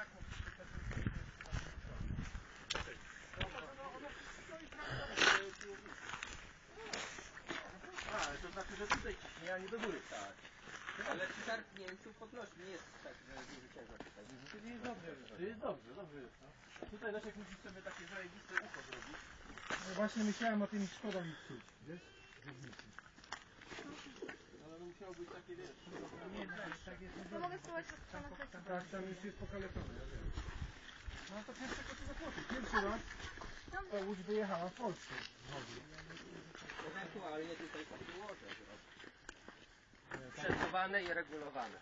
A, to znaczy, że tutaj ciśnie, a nie do góry tak. Ale przy tarpnięciu podnosi, nie jest tak, że duży ciężar tutaj. Czyli jest dobrze. To jest dobrze, dobrze jest. No. Tutaj Leszek musi sobie takie zajebiste ucho zrobić. No właśnie myślałem o tym szkoda mi psuć, wiesz? Żywnicy. Ale no musiało być takie, wiesz, Nie, tak, tak jest. To mogę spróbować kwestię. Tak, tam już jest wiem. No to pierwsze to zapłacić. Pierwszy raz ta łódź wyjechała w Polsce. Ewentualnie tutaj takie łoże. E, tak. Przesuwane i regulowane.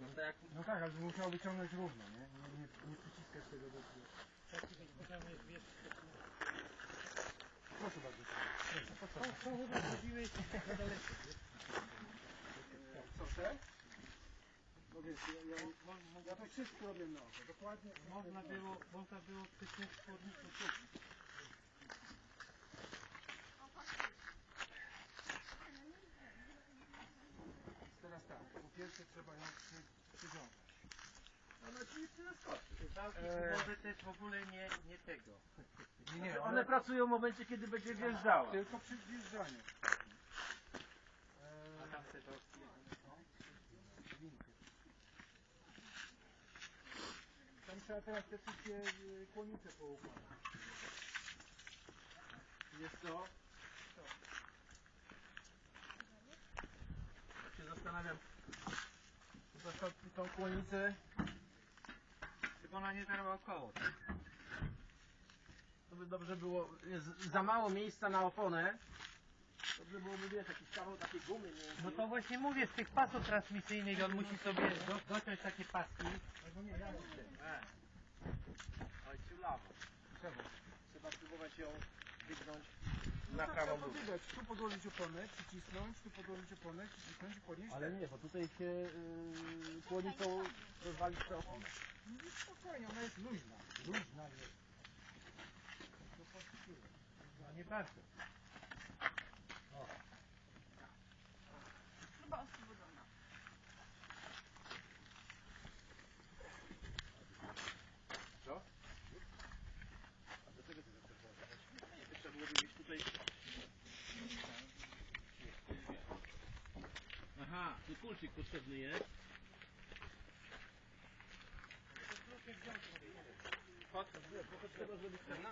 No to jak No tak, ale musiał wyciągnąć równo, nie? Nie, nie, nie przyciskać tego do tyłu. Proszę bardzo. Proszę, Proszę? No wiesz, ja, ja, ja to wszystko robię na oko, dokładnie. Można było, można było przyciąć chłodnicę tu. Teraz tak, po pierwsze trzeba ją przy, przywiązać. Ona ci nie naskoczy. Całki Eee. to jest w ogóle nie, nie tego. Nie, nie, One pracują w momencie, kiedy będzie wjeżdżała. Tylko przy wjeżdżaniu. A Eee, tam te to... winky. Tam trzeba teraz te wszystkie kłonice poukładać. Wiesz co? Tak się zastanawiam. To tą, kłonicę, Tylko ona nie zerwa około. to by dobrze było, jest za mało miejsca na oponę. Dobrze byłoby, wiesz, jakiś kawał takiej gumy miękkiej. No to właśnie mówię, z tych pasów transmisyjnych on musi sobie do, dociąć takie paski. Albo nie, ja. Oj, ciulawo. Trzeba. Trzeba spróbować ją wygnąć No na tak, prawą nogę. podygać. Tu podłożyć oponę, przycisnąć, tu podłożyć oponę, przycisnąć i podnieść. Ale nie, bo tutaj się yy, kłonicą rozwalić tę oponę. No spokojnie, ona jest luźna. Luźna jest. No No nie bardzo. Chyba oswobodzona. Co? A do czego ty zaczerpnąłeś? Nie, trzeba byłoby mieć tutaj... Aha, tu kulczyk potrzebny jest. pod, trzeba zrobić ten.